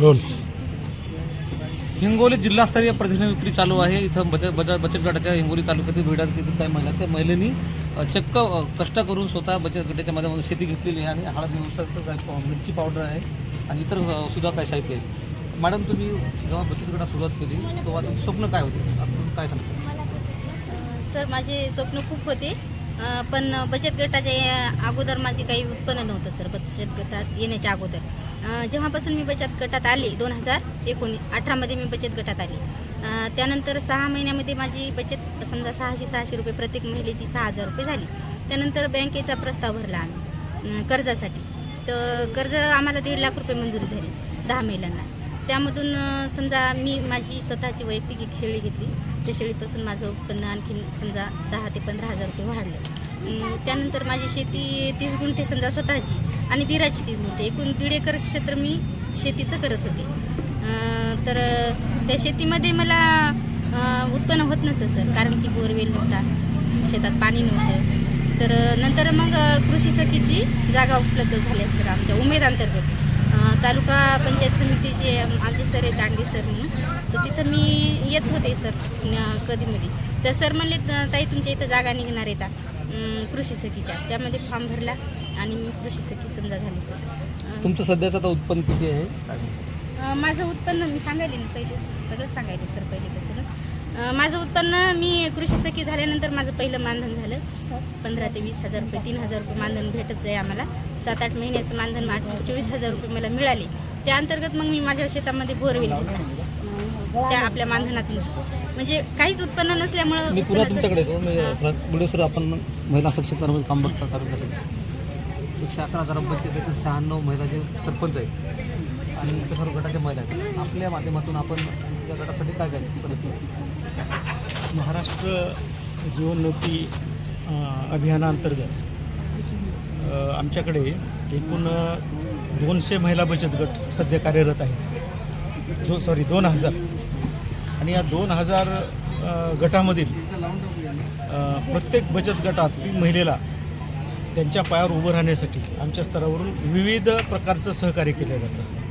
Role Hingoli जिल्हास्तरीय प्रतिनिधी विक्री चालू आहे. इथं बचत बचत बचत गटाच्या हिंगोली तालुक्यातील भेडात देखील काही महिला. त्या महिलांनी चक्क कष्ट करून स्वतः बचत गटाच्या माध्यमातून शेती घेतलेली आहे आणि हळद व्यवसायाचं काय पाव- मिरची पावडर आहे आणि इतर सुद्धा काय साहित्य आहे. मॅडम तुम्ही जेव्हा बचत गटात सुरुवात केली तेव्हा तुमचं स्वप्न काय होते? आपण काय सांगता? सर माझे स्वप्न खूप होते. पण बचत गटाच्या या अगोदर माझे काही उत्पन्न नव्हतं सर. बचत गटात येण्याच्या अगोदर. जेव्हापासून मी बचत गटात आले दोन हजार एकोणीस अठरामध्ये मी बचत गटात आले. त्यानंतर सहा महिन्यामध्ये माझी बचत समजा सहाशे सहाशे रुपये प्रत्येक महिलेची सहा हजार रुपये झाली. त्यानंतर बँकेचा प्रस्ताव भरला आम्ही कर्जासाठी. तर कर्ज आम्हाला दीड लाख रुपये मंजुरी झाली दहा महिलांना. त्यामधून समजा मी माझी स्वतःची वैयक्तिक एक शेळी घेतली. त्या शेळीपासून माझं उत्पन्न आणखीन समजा दहा ते पंधरा हजार रुपये वाढलं. त्यानंतर माझी शेती तीस गुंठे समजा स्वतःची आणि दिराची तीस गुंठे. एकूण दीड एकर क्षेत्र मी शेतीचं करत होते. तर त्या शेतीमध्ये मला उत्पन्न होत नसतं सर कारण की बोरवेल नव्हता शेतात पाणी नव्हतं. तर नंतर मग कृषी सखीची जागा उपलब्ध झाल्या सर आमच्या उमेद अंतर्गत. तालुका पंचायत समितीचे आम- आमचे सर आहेत दांडगे सर म्हणून तर तिथं मी येत होते सर कधीमध्ये तर सर म्हणले "त- ताई तुमच्या इथं जागा निघणार येता अं, कृषी सखीच्या. त्यामध्ये फॉर्म भरला आणि मी कृषी सखी समजा झाली सर. तुमचं सध्याचं आता उत्पन्न किती आहे? माझं उत्पन्न मी सांगायले ना पहिले सगळं सांगायले सर पहिलेपासूनच माझं उत्पन्न मी कृषी सखी झाल्यानंतर माझं पहिलं मानधन झालं. पंधरा ते वीस हजार रुपये तीन हजार रुपये मानधन भेटत जाई आम्हाला. सात आठ महिन्याचं मानधन आठ चोवीस हजार रुपये मला मिळाले. त्या अंतर्गत मग मी माझ्या शेतामध्ये बोरवेल त्या आपल्या मानधनातूनच म्हणजे काहीच उत्पन्न नसल्यामुळं मी पुन्हा उत्पन्नाचं- तुमच्याकडे येतो. मी. सर व्हिडिओ सर आपण महिला सक्षमीकरणामध्ये काम बघता अकरा ग्रामपंचायत येथील शहाण्णव महिला जे सरपंच आहेत आणि सर्व गटाच्या महिला आहेत आपल्या माध्यमातून आपण या गटासाठी काय काय प्रयत्न महाराष्ट्र जीवनोन्नती अभियानाअंतर्गत अभियानांतर्गत आमच्याकडे एकूण दोनशे महिला बचत गट सध्या कार्यरत आहेत. जो सॉरी दोन हजार. आणि या दोन हजार गटामधील प्रत्येक बचत गटातील महिलेला त्यांच्या पायावर उभं राहण्यासाठी आमच्या स्तरावरून विविध प्रकारचं सहकार्य केलं जातं.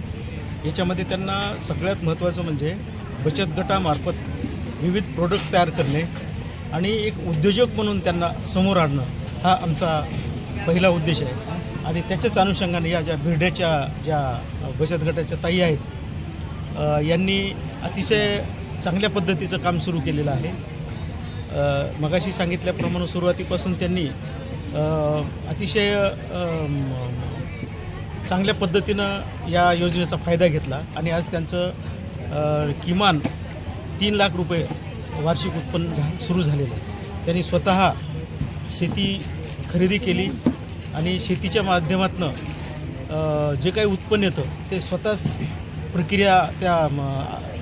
याच्यामध्ये त्यांना सगळ्यात महत्त्वाचं म्हणजे बचत गटामार्फत विविध प्रोडक्ट तयार करणे आणि एक उद्योजक म्हणून त्यांना समोर आणणं हा आमचा पहिला उद्देश आहे. आणि त्याच्याच अनुषंगाने या ज्या बिर्ड्याच्या ज्या बचत गटाच्या ताई आहेत यांनी अतिशय चांगल्या पद्धतीचं काम सुरू केलेलं आहे. मगाशी सांगितल्याप्रमाणे सुरुवातीपासून त्यांनी अतिशय चांगल्या पद्धतीनं या योजनेचा फायदा घेतला आणि आज त्यांचं किमान तीन लाख रुपये वार्षिक उत्पन्न झा सुरू झालेलं आहे. त्यांनी स्वतः शेती खरेदी केली आणि शेतीच्या माध्यमातनं जे काही उत्पन्न येतं ते स्वतःच प्रक्रिया त्या म,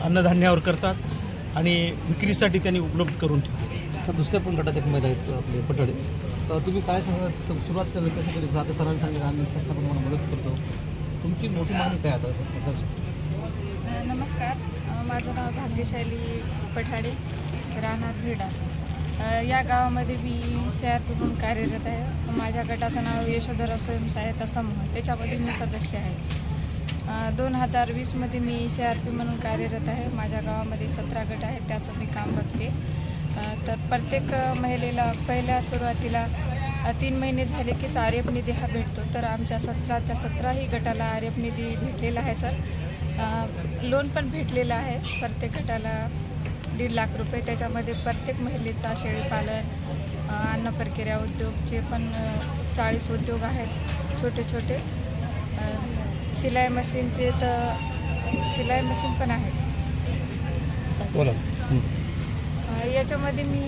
अन्नधान्यावर करतात आणि विक्रीसाठी त्यांनी उपलब्ध करून ठेवली सर दुसऱ्या पण गटाच्या एक महिला आहेत आपले पटाडे तुम्ही काय सांगा स- सुरुवात केली कसं केली आता सरांनी सांगितलं आम्ही संस्था तुम्हाला मदत करतो. तुमची मोठी मागणी काय आता नमस्कार. माझं नाव भाग्यशाली पठाडे राहणार भेडा. या गावामध्ये मी सी आर पी म्हणून कार्यरत आहे. माझ्या गटाचं नाव यशोधरा स्वयंसहायता समूह त्याच्यामध्ये मी सदस्य आहे. दोन हजार वीसमध्ये मी सी आर पी म्हणून कार्यरत आहे. माझ्या गावामध्ये सतरा गट आहेत. त्याचं मी काम बघते. तर प्रत्येक महिलेला पहिल्या सुरुवातीला तीन महिने झाले कीच आर्यप निधी हा भेटतो. तर आमच्या सतराच्या सतराही गटाला आर्यप निधी भेटलेला आहे सर. लोन पण भेटलेलं आहे प्रत्येक गटाला दीड लाख रुपये. त्याच्यामध्ये प्रत्येक महिलेचा शेळीपालन अन्न प्रक्रिया उद्योगचे पण चाळीस उद्योग आहेत छोटे छोटे शिलाई मशीनचे तर शिलाई मशीन पण आहेत बोला. याच्यामध्ये मी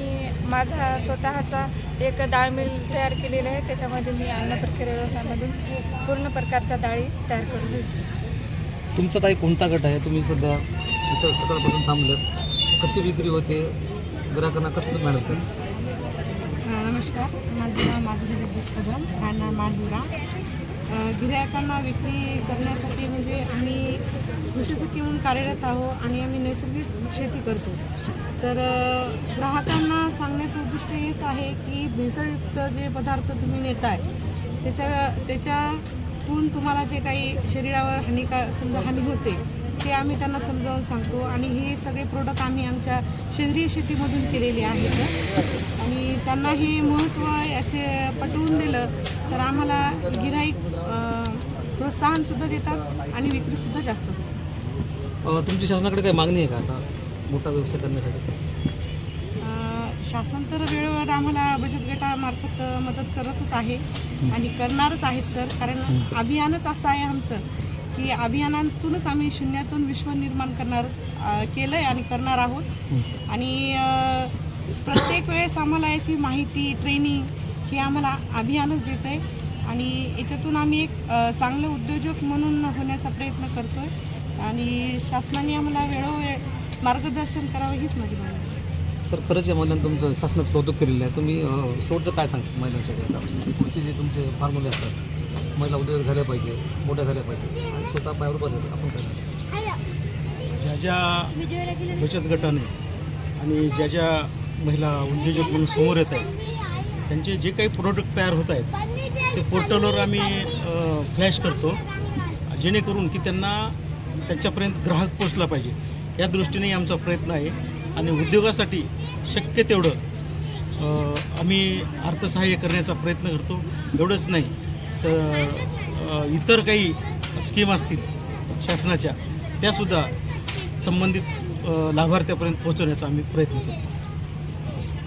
माझा स्वतःचा एक डाळ मिल तयार केलेला आहे. त्याच्यामध्ये मी अन्न प्रक्रिया व्यवसायामधून पूर्ण प्रकारच्या डाळी तयार करून घेते तुमचा ताई कोणता गट आहे? तुम्ही सध्या इथं सकाळपासून थांबलेत. कशी विक्री होते? ग्राहकांना कसं करते? नमस्कार. माझं नाव माधुरी जगदीश कदम. राहणार माडुरा. गिरायकांना विक्री करण्यासाठी म्हणजे आम्ही कृषी सखी म्हणून कार्यरत आहोत आणि आम्ही नैसर्गिक शेती करतो. तर ग्राहकांना सांगण्याचं उद्दिष्ट हेच आहे की भेसळयुक्त जे पदार्थ तुम्ही नेताय त्याच्या त्याच्या तुम्हाला जे काही शरीरावर हानी का समजा हानी होते ते आम्ही त्यांना समजावून सांगतो. आणि हे सगळे प्रोडक्ट आम्ही आमच्या सेंद्रिय शेतीमधून केलेले आहेत. आणि त्यांना हे महत्त्व याचे पटवून दिलं तर आम्हाला गिराईक प्रोत्साहनसुद्धा देतात आणि विक्रीसुद्धा जास्त होते. तुमची शासनाकडे काही मागणी आहे का आता? मोठा व्यवसाय करण्यासाठी? शासन तर वेळेवर आम्हाला बचत गटामार्फत मदत करतच आहे आणि करणारच आहेत सर. कारण अभियानच असं आहे आमचं की अभियानातूनच आम्ही शून्यातून विश्व निर्माण करणार अ, केलंय आणि करणार आहोत. आणि प्रत्येक वेळेस आम्हाला याची माहिती ट्रेनिंग हे आम्हाला अभियानच देत आहे आणि याच्यातून आम्ही एक चांगले उद्योजक म्हणून होण्याचा प्रयत्न करतोय. आणि शासनाने आम्हाला वेळोवेळ मार्गदर्शन करावं हीच माझी मागणी आहे. सर खरंच या महिलांनी तुमचं शासनाचं कौतुक केलेलं आहे. तुम्ही अ, शेवटचं काय सांगता महिलांसाठी आता? पुढचे जे तुमचे फॉर्म्युले असतात महिला उद्योग झाल्या पाहिजे मोठ्या झाल्या पाहिजे आणि स्वतः पायावर पाहिजे आपण काय ज्या ज्या बचत गटाने आणि ज्या ज्या महिला उद्योजक म्हणून समोर येत आहेत त्यांचे जे काही प्रोडक्ट तयार होत आहेत ते पोर्टलवर आम्ही फ्लॅश करतो जेणेकरून की त्यांना त्यांच्यापर्यंत ग्राहक पोचला पाहिजे. या दृष्टीने आमचा प्रयत्न आहे. आणि उद्योगासाठी शक्य तेवढं आम्ही अर्थसहाय्य करण्याचा प्रयत्न करतो. एवढंच नाही तर इतर काही स्कीम असतील शासनाच्या त्यासुद्धा संबंधित लाभार्थ्यापर्यंत पोहोचवण्याचा आम्ही प्रयत्न करतो.